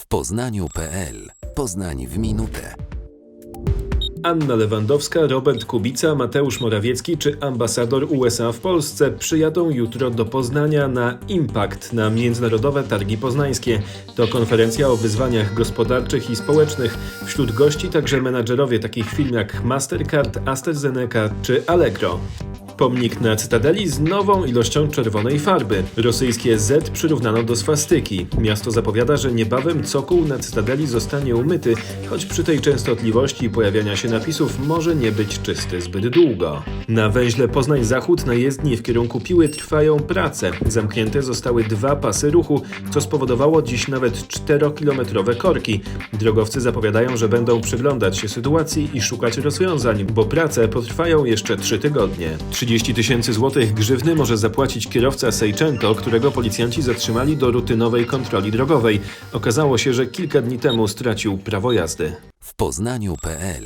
w Poznaniu.pl. Poznań w minutę. Anna Lewandowska, Robert Kubica, Mateusz Morawiecki czy ambasador USA w Polsce przyjadą jutro do Poznania na Impact, na Międzynarodowe Targi Poznańskie. To konferencja o wyzwaniach gospodarczych i społecznych. Wśród gości także menadżerowie takich firm jak Mastercard, AstraZeneca czy Allegro. Pomnik na Cytadeli z nową ilością czerwonej farby. Rosyjskie Z przyrównano do swastyki. Miasto zapowiada, że niebawem cokół na Cytadeli zostanie umyty, choć przy tej częstotliwości pojawiania się napisów może nie być czysty zbyt długo. Na węźle Poznań Zachód na jezdni w kierunku Piły trwają prace. Zamknięte zostały dwa pasy ruchu, co spowodowało dziś nawet 4-kilometrowe korki. Drogowcy zapowiadają, że będą przyglądać się sytuacji i szukać rozwiązań, bo prace potrwają jeszcze 3 tygodnie. 30 tysięcy złotych grzywny może zapłacić kierowca Seicento, którego policjanci zatrzymali do rutynowej kontroli drogowej. Okazało się, że kilka dni temu stracił prawo jazdy. w Poznaniu.pl.